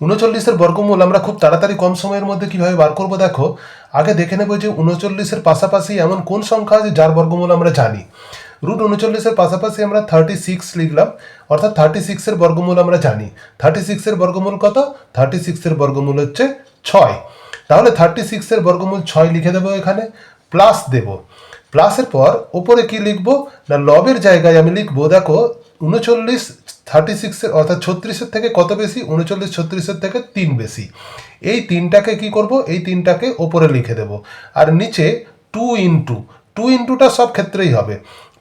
উনচল্লিশের বর্গমূল, আমরা খুব তাড়াতাড়ি কম সময়ের মধ্যে কীভাবে বার করব দেখো? আগে দেখে নেব যে উনচল্লিশের পাশাপাশি এমন কোন সংখ্যা আছে যার বর্গমূল আমরা জানি। রুট উনচল্লিশের পাশাপাশি আমরা থার্টি সিক্স লিখলাম, অর্থাৎ থার্টি সিক্সের বর্গমূল আমরা জানি। থার্টি সিক্সের বর্গমূল কত? থার্টি সিক্সের বর্গমূল হচ্ছে ছয়। তাহলে থার্টি সিক্সের বর্গমূল ছয় লিখে দেবো এখানে প্লাস দেব। প্লাসের পর ওপরে কি লিখব? না লবের জায়গায় আমি লিখব, দেখো, উনচল্লিশ থার্টি সিক্সের অর্থাৎ ছত্রিশের থেকে কত বেশি? উনচল্লিশ ছত্রিশের থেকে তিন বেশি। এই তিনটাকে কি করব? এই তিনটাকে ওপরে লিখে দেব। আর নিচে টু ইন্টু টু ইন্টুটা সব ক্ষেত্রেই হবে।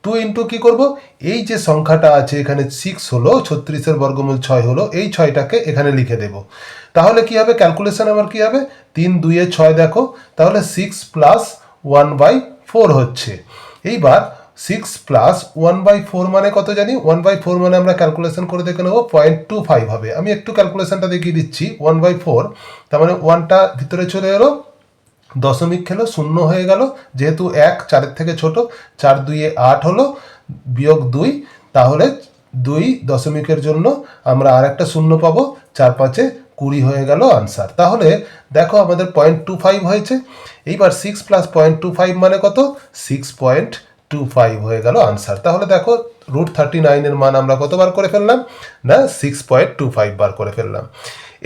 টু ইন্টু কী করব? এই যে সংখ্যাটা আছে, এখানে সিক্স হলো ছত্রিশের বর্গমূল ছয় হলো, এই ছয়টাকে এখানে লিখে দেব। তাহলে কি হবে? ক্যালকুলেশন আমার কি হবে? তিন দুইয়ে ছয় দেখো। তাহলে six plus one by four হচ্ছে। এইবার six plus one by four মানে কত জানি? ওয়ান বাই ফোর মানে আমরা ক্যালকুলেশন করে দেখে নেব পয়েন্ট টু ফাইভ হবে। আমি একটু ক্যালকুলেশনটা দেখিয়ে দিচ্ছি ওয়ান বাই ফোর তার মানে ওয়ানটা ভিতরে চলে এলো, দশমিক খেলো, শূন্য হয়ে গেল, যেহেতু এক, চারের থেকে ছোট, চার দুইয়ে আট হলো, বিয়োগ দুই, তাহলে দুই দশমিকের জন্য আমরা আর একটা শূন্য পাবো, চার পাঁচে কুড়ি হয়ে গেল আনসার তাহলে দেখো আমাদের পয়েন্ট টু ফাইভ হয়েছে। এইবার six plus point two five মানে কত? সিক্স পয়েন্ট টু ফাইভ হয়ে গেল আনসার তাহলে দেখো রুট থার্টি নাইনের মান আমরা কতবার করে ফেললাম? না সিক্স পয়েন্ট টু ফাইভ বার করে ফেললাম।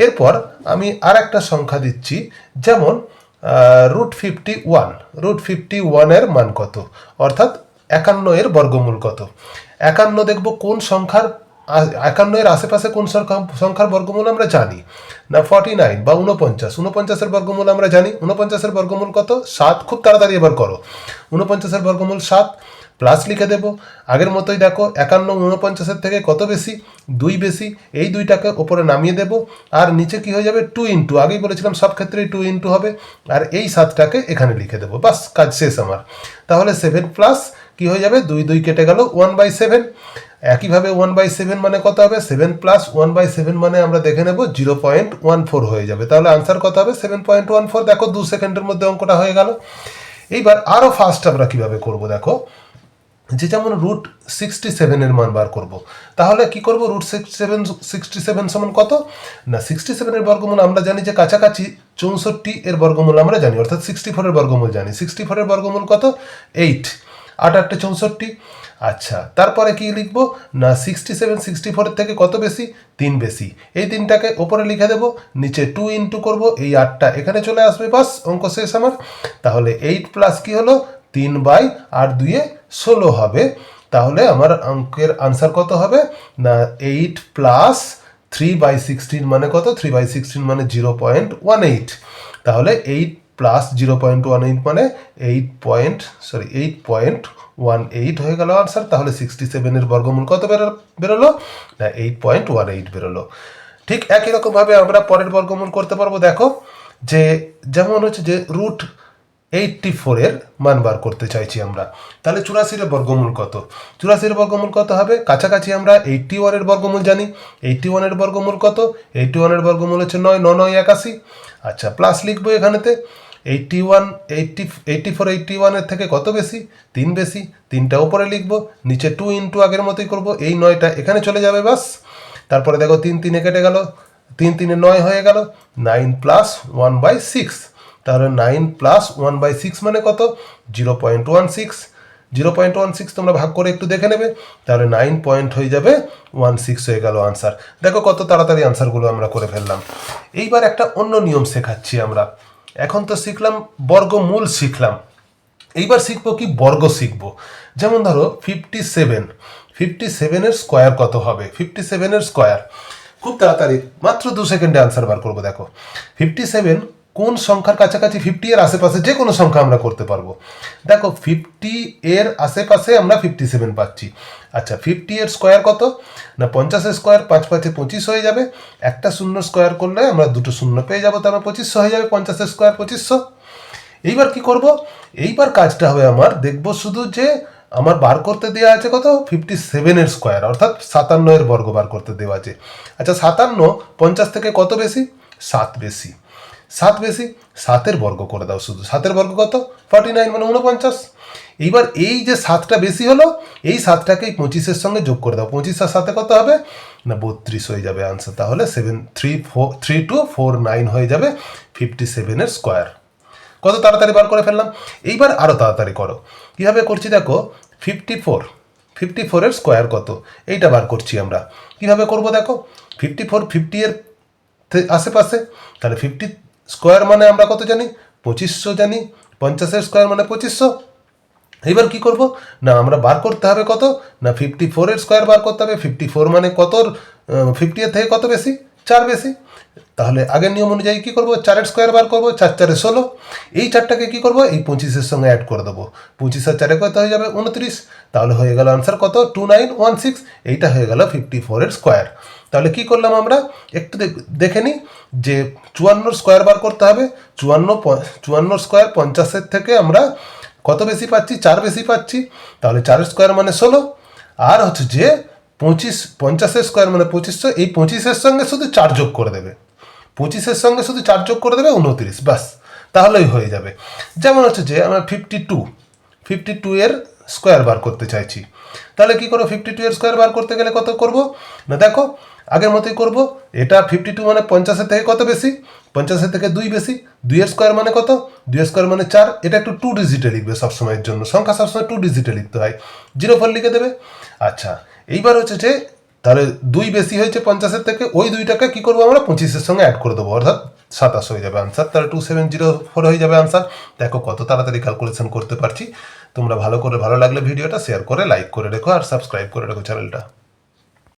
এরপর আমি আর একটা সংখ্যা দিচ্ছি, যেমন root fifty one root fifty ওয়ানের মান কত? অর্থাৎ একান্ন এর বর্গমূল কত? একান্ন দেখব কোন সংখ্যার একান্ন এর আশেপাশে কোন সংখ্যা সংখ্যার বর্গমূল আমরা জানি? না ফর্টি নাইন বা উনপঞ্চাশ উনপঞ্চাশের বর্গমূল আমরা জানি। উনপঞ্চাশের বর্গমূল কত? সাত। খুব তাড়াতাড়ি এবার করো। উনপঞ্চাশের বর্গমূল সাত। প্লাস লিখে দেবো। আগের মতোই দেখো, একান্ন উনপঞ্চাশের থেকে কত বেশি? দুই বেশি। এই দুইটাকে ওপরে নামিয়ে দেবো। আর নিচে কি হয়ে যাবে? টু ইন্টু আগেই বলেছিলাম সব ক্ষেত্রেই টু ইন্টু হবে। আর এই সাতটাকে এখানে লিখে দেবো। বাস, কাজ শেষ আমার। তাহলে সেভেন প্লাস কি হয়ে যাবে? দুই দুই কেটে গেল ওয়ান বাই সেভেন একইভাবে ওয়ান বাই সেভেন মানে কত হবে? Seven plus one by seven মানে আমরা দেখে নেব জিরো পয়েন্ট ওয়ান ফোর হয়ে যাবে। তাহলে আনসার কত হবে? সেভেন পয়েন্ট ওয়ান ফোর দেখো, দু সেকেন্ডের মধ্যে অঙ্কটা হয়ে গেল। এইবার আরও ফাস্ট আমরা কীভাবে করব দেখো? যে যেমন রুট সিক্সটি সেভেনের মান বার করব। তাহলে কি করব? Root six seven sixty seven সমান কত? না সিক্সটি সেভেনের বর্গমূল আমরা জানি যে কাছাকাছি চৌষট্টি এর বর্গমূল আমরা জানি, অর্থাৎ সিক্সটি ফোরের বর্গমূল জানি। সিক্সটি ফোরের বর্গমূল কত? এইট আট আটটা চৌষট্টি। আচ্ছা তারপরে কি লিখব? না সিক্সটি সেভেন সিক্সটি ফোরের থেকে কত বেশি? তিন বেশি। এই তিনটাকে ওপরে লিখে দেবো, নিচে টু ইন্টু করব, এই আটটা এখানে চলে আসবে, বাস, অঙ্ক শেষ আমার। তাহলে এইট প্লাস কি হলো? তিন বাই আর দুইয়ে ষোলো হবে। তাহলে আমার অঙ্কের আনসার কত হবে? না eight plus three by sixteen মানে কত? থ্রি বাই সিক্সটিন মানে জিরো পয়েন্ট ওয়ান এইট তাহলে eight plus zero point one eight মানে eight point sorry eight point one eight হয়ে গেল আনসার তাহলে সিক্সটি সেভেনের বর্গমূল কত বেরো বেরোলো? না এইট পয়েন্ট ওয়ান এইট বেরোলো। ঠিক একই রকমভাবে আমরা পরের বর্গমূল করতে পারব, দেখো, যে যেমন হচ্ছে যে রুট এইটটি ফোরের মান বার করতে চাইছি আমরা, তাহলে চুরাশির বর্গমূল কত? চুরাশির বর্গমূল কত হবে? কাছাকাছি আমরা এইটটি ওয়ানের বর্গমূল জানি। এইটটি ওয়ানের বর্গমূল কত? এইটটি ওয়ানের বর্গমূল হচ্ছে নয় ন নয়, একাশি। আচ্ছা প্লাস লিখব এখানেতে। Eighty one eighty eighty four eighty ওয়ানের থেকে কত বেশি? তিন বেশি। তিনটা উপরে লিখব, নিচে টু ইন্টু আগের মতোই করব, এই নয়টা এখানে চলে যাবে বাস। তারপরে দেখো তিন তিনে কেটে গেল, তিন তিনে নয় হয়ে গেল nine plus one by six তাহলে nine plus one by six মানে কত? Zero point one six zero point one six তোমরা ভাগ করে একটু দেখে নেবে, তাহলে নাইন পয়েন্ট হয়ে যাবে ওয়ান সিক্স হয়ে গেল আনসার দেখো কত তাড়াতাড়ি আনসারগুলো আমরা করে ফেললাম। এইবার একটা অন্য নিয়ম শেখাচ্ছি আমরা। এখন তো শিখলাম বর্গমূল শিখলাম। এইবার শিখব কি বর্গ শিখব? যেমন ধরো ফিফটি সেভেন ফিফটি সেভেনের স্কোয়ার কত হবে? ফিফটি সেভেনের স্কোয়ার খুব তাড়াতাড়ি, মাত্র দু সেকেন্ডে আনসার বার করব, দেখো। ফিফটি সেভেন কোন সংখ্যার কাছাকাছি ফিফটি এর আশেপাশে যে কোনো সংখ্যা আমরা করতে পারব। দেখো ফিফটি এর আশেপাশে আমরা ফিফটি সেভেন পাচ্ছি। আচ্ছা ফিফটি এর স্কোয়ার কত? না, পঞ্চাশের স্কোয়ার পাঁচ পাঁচে পঁচিশ হয়ে যাবে। একটা শূন্য স্কোয়ার করলে আমরা দুটো শূন্য পেয়ে যাব তার পঁচিশশো হয়ে যাবে, পঞ্চাশের স্কোয়ার পঁচিশশো। এইবার কি করব? এইবার কাজটা হবে আমার, দেখব শুধু যে আমার বার করতে দেওয়া আছে কত? ফিফটি সেভেনের স্কোয়ার অর্থাৎ সাতান্ন এর বর্গ বার করতে দেওয়া আছে। আচ্ছা সাতান্ন পঞ্চাশ থেকে কত বেশি? সাত বেশি। সাত বেশি, সাতের বর্গ করে দাও শুধু। সাতের বর্গ কত? ফর্টি নাইন মানে উনপঞ্চাশ এইবার এই যে সাতটা বেশি হলো, এই সাতটাকে এই পঁচিশের সঙ্গে যোগ করে দাও। পঁচিশ আর সাথে কত হবে? না, বত্রিশ হয়ে যাবে আনসার তাহলে seven three four three two four nine হয়ে যাবে ফিফটি সেভেনের স্কোয়ার কত তাড়াতাড়ি বার করে ফেললাম? এইবার আরও তাড়াতাড়ি করো। কীভাবে করছি দেখো? ফিফটি ফোর ফিফটি ফোরের স্কোয়ার কত? এইটা বার করছি আমরা। কীভাবে করব দেখো? ফিফটি ফোর ফিফটি এর আশেপাশে, তাহলে ফিফটি স্কোয়ার মানে আমরা কত জানি? পঁচিশশো জানি। পঞ্চাশের স্কোয়ার মানে পঁচিশশো। এবার কি করব? না, আমরা বার করতে হবে কত? না ফিফটি ফোরের স্কোয়ার বার করতে হবে। ফিফটি ফোর মানে কত ফিফটি থেকে কত বেশি? চার বেশি। তাহলে আগের নিয়ম অনুযায়ী কি করব? চারের স্কোয়ার বার করব, চার চারে ষোলো। এই চারটাকে কি করব? এই পঁচিশের সঙ্গে অ্যাড করে দেবো। পঁচিশ আর চারে কত হয়ে যাবে? উনত্রিশ। তাহলে হয়ে গেল আনসার কত? টু নাইন ওয়ান সিক্স এইটা হয়ে গেল ফিফটি ফোরের স্কোয়ার তাহলে কি করলাম আমরা? একটু দেখ- নিই যে চুয়ান্নর স্কোয়ার বার করতে হবে। চুয়ান্ন চুয়ান্নর স্কোয়ার পঞ্চাশের থেকে আমরা কত বেশি পাচ্ছি? চার বেশি পাচ্ছি। তাহলে চারের স্কোয়ার মানে ষোলো। আর হচ্ছে যে পঁচিশ, পঞ্চাশের স্কোয়ার মানে পঁচিশশো এই পঁচিশের সঙ্গে শুধু চার যোগ করে দেবে। পঁচিশের সঙ্গে শুধু চার যোগ করে দেবে, উনত্রিশ বাস তাহলেই হয়ে যাবে। যেমন হচ্ছে যে, আমরা ফিফটি টু ফিফটি টু এর স্কোয়ার বার করতে চাইছি। তাহলে কি করব? ফিফটি টু এর স্কোয়ার বার করতে গেলে কত করব? না, দেখো, আগের মতোই করব। এটা ফিফটি টু মানে পঞ্চাশের থেকে কত বেশি? পঞ্চাশের থেকে দুই বেশি। দুইয়ের স্কোয়ার মানে কত? দুইয়ের স্কোয়ার মানে চার। এটা একটু টু ডিজিটে লিখবে সবসময়ের জন্য। সংখ্যা সবসময় টু ডিজিটে লিখতে হয়। জিরো ফোর লিখে দেবে। আচ্ছা এইবার হচ্ছে যে, তাহলে দুই বেশি হয়েছে পঞ্চাশের থেকে, ওই দুইটাকে কী করব আমরা? পঁচিশের সঙ্গে অ্যাড করে দেবো। অর্থাৎ সাতাশ হয়ে যাবে আনসার তাহলে টু সেভেন জিরো ফোর হয়ে যাবে আনসার দেখো কত তাড়াতাড়ি ক্যালকুলেশন করতে পারছি। তোমরা ভালো করে ভালো লাগলে ভিডিওটা শেয়ার করে লাইক করে রেখো আর সাবস্ক্রাইব করে রেখো চ্যানেলটা